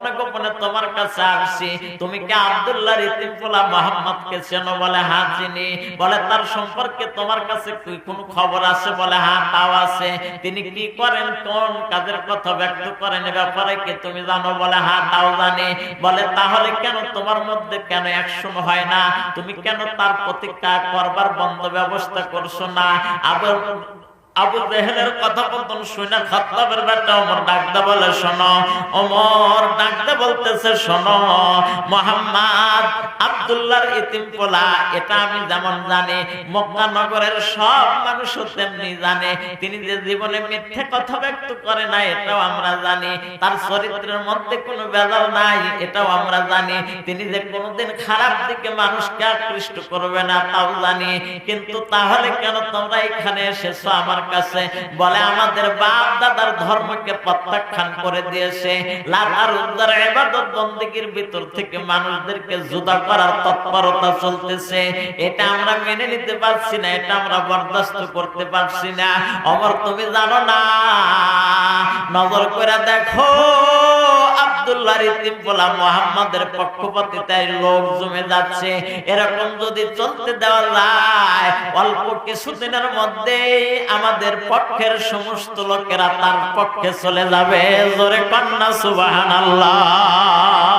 হ্যাঁ হ্যাঁ কোন কাজের কথা তুমি জানো? বলে হ্যাঁ তাও জানি। বলে, তাহলে কেন তোমার মধ্যে কেন অ্যাকশন হয় না? তুমি কেন তার প্রতিজ্ঞা করবার বন্ধ ব্যবস্থা করছ না? আবার আবু জেহেলের কথা বলতেন শুনে খাত্তাবের বেটা ওমর ডাকতে বলে, শোনো, ওমর ডাকতে বলতেছে, শোনো, মোহাম্মদ আব্দুল্লাহর ইতিম পোলা, এটা আমি যেমন জানি, মক্কা নগরের সব মানুষ তেমনি জানে। তিনি যে জীবনে মিথ্যে কথা ব্যক্ত করে না, এটাও আমরা জানি। তার চরিত্রের মধ্যে কোনো বেজাল নাই, এটাও আমরা জানি। তিনি যে কোনোদিন খারাপ দিকে মানুষকে আকৃষ্ট করবে না, তাও জানি। কিন্তু তাহলে কেন তোমরা এখানে এসেছ? আমার কাছে বলে, আমাদের বাপ দাদার ধর্মকে প্রত্যাখ্যান করে দিয়েছে। লালার উদ্ধার এবাদত বন্দীগীর ভিতর থেকে মানুষদেরকে জুদা করার তৎপরতা চলতেছে। এটা আমরা মেনে নিতে পারছি না, এটা আমরা বরদাস্ত করতে পারছি না। অমর, তুমি জানো না? নজর করে দেখো। লোক জমে যাচ্ছে। এরকম যদি চলতে দেওয়া যায়, অল্প কিছুদিনের মধ্যে আমাদের পক্ষের সমস্ত লোকেরা তার পক্ষে চলে যাবে। জোরে কন্যা সুবাহান এই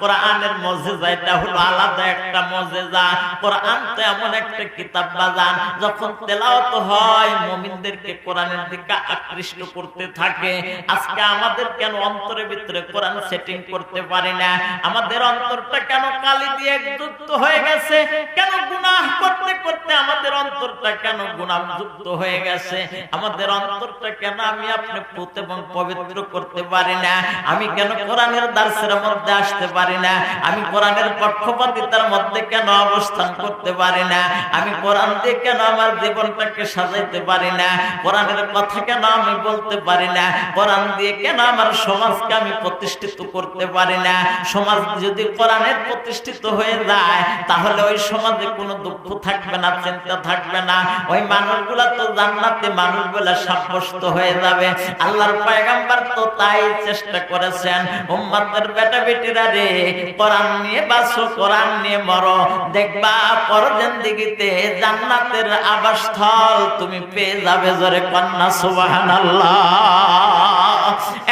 কোরআনের মজেজা এটা হলো আলাদা একটা মজেজা। কোরআন তো এমন একটা কিতাব বাজান, যখন তেলাওয়াত হয়, মুমিনদেরকে কোরআনের দিকে আকৃষ্ট করতে থাকে। আজকে আমাদের কেন অন্তরের ভিতরে কোরআন সেটিং করতে পারি না? আমাদের অন্তরটা কেন কালি দিয়ে যুক্ত হয়ে গেছে? কেন গুনাহ করতে করতে আমাদের অন্তরটা কেন গুনাহযুক্ত হয়ে গেছে? আমাদের অন্তরটা কেন আমি আপনি পুত এবং পবিত্র করতে পারি না? আমি কেন কোরআনের দার্সের মধ্যে আসতে পারি না। আমি কোরআনের পক্ষপাতিতার মধ্যে কেন অবস্থান করতে পারি না? আমি কোরআন দিয়ে কেন আমার জীবনটাকে সাজাইতে পারি না? কোরআনের কথা কেন আমি বলতে পারি না? কোরআন দিয়ে কেন আমার সমাজকে আমি প্রতিষ্ঠিত করতে পারি না? সমাজ যদি কোরআনের প্রতিষ্ঠিত হয়ে যায়, তাহলে ওই সমাজে কোনো দুঃখ থাকবে না, চিন্তা থাকবে না। ওই মানুষগুলা তো জান্নাতে মানুষ বলে সাব্যস্ত হয়ে যাবে। আল্লাহর পয়গাম্বার তো তাই চেষ্টা করেছেন। উম্মাদের বেটা বেটিরা রে কোরআন নিয়ে কোরআন নিয়ে মরো। দেখবা পরজন দিগিতে জান্নাতের আবাসস্থল তুমি পেয়ে যাবে জোরে কন্যা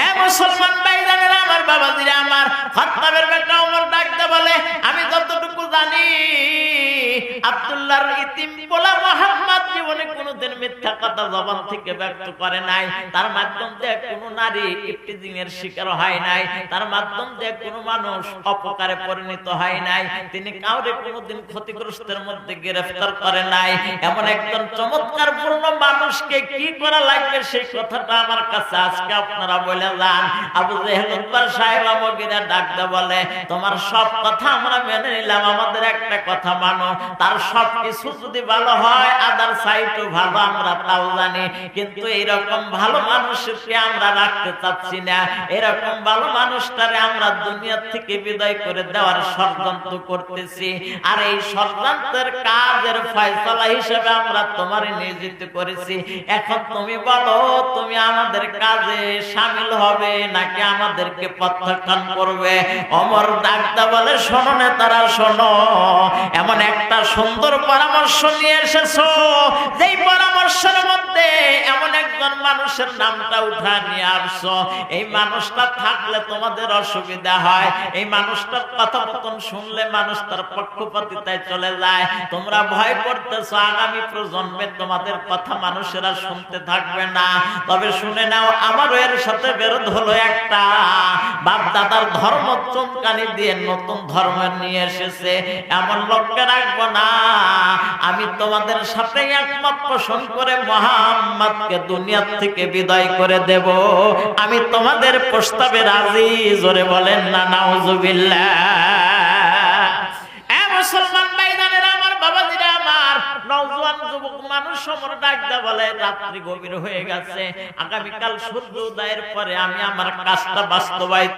এ মুসলমান আমার বাবাজিরা, আমার খাত্তাবের বেটা ওমর ডাকতে বলে, আমি যতটুকু জানি আব্দুল্লাহর ইতিম মোহাম্মদ জীবনে মিথ্যা কথা জবান থেকে ব্যক্ত করে নাই। তার মাধ্যম দিয়ে কোনো নারী শিকার হয় নাই। তার মাধ্যম দিয়ে কোনো মানুষ অপকারে পরিণত হয় নাই। তিনি কাউরে কোনোদিন ক্ষতিগ্রস্তের মধ্যে গ্রেফতার করে নাই। এমন একজন চমৎকার পূর্ণ মানুষকে কি করা লাগবে সেই কথাটা আমার কাছে আজকে আপনারা বলে যান। আবু জেহেলুদ্দার সাহেব আমাকে ডাকতে বলে, তোমার সব কথা আমরা মেনে নিলাম, আমাদের একটা কথা মানো। তার কাজের ফয়সলা হিসেবে আমরা তোমারে নিয়োজিত করেছি। এখন তুমি বলো, তুমি আমাদের কাজে সামিল হবে নাকি আমাদেরকে প্রত্যাখ্যান করবে? অমর ডাক্তা বলে, শোনো না তারা শোনো। সুন্দর পরামর্শ নিয়ে এসেছ। যেই পরামর্শের মধ্যে একজন মানুষের নামটা উঠা নিয়ে আসছো। এই মানুষটা থাকলে তোমাদের অসুবিধা হয়। এই মানুষটার কথা মতন শুনলে মানুষ তার পক্ষপাতিতায় চলে যায়। তোমরা ভয় করতেছো, আগামী প্রজন্মে তোমাদের কথা মানুষেরা শুনতে থাকবে না। তবে শুনে নাও, আমারও এর সাথে বিরোধ হলো একটা। বাপ দাদার ধর্ম চমকানি দিয়ে নতুন ধর্ম নিয়ে এসেছে। এমন লোককে রাখব না। আমি তোমাদের সাথে একমত পোষণ করে মোহাম্মদকে দুনিয়ার থেকে বিদায় করে দেব। আমি তোমাদের প্রস্তাবে রাজি। জোরে বলেন না, নাউজুবিল্লাহ। যুবক মানুষ বলে, রাত্রি গভীর হয়ে গেছে। আগামীকাল সূর্য উদয়ের পরে আমি আমার কাজটা বাস্তবায়িত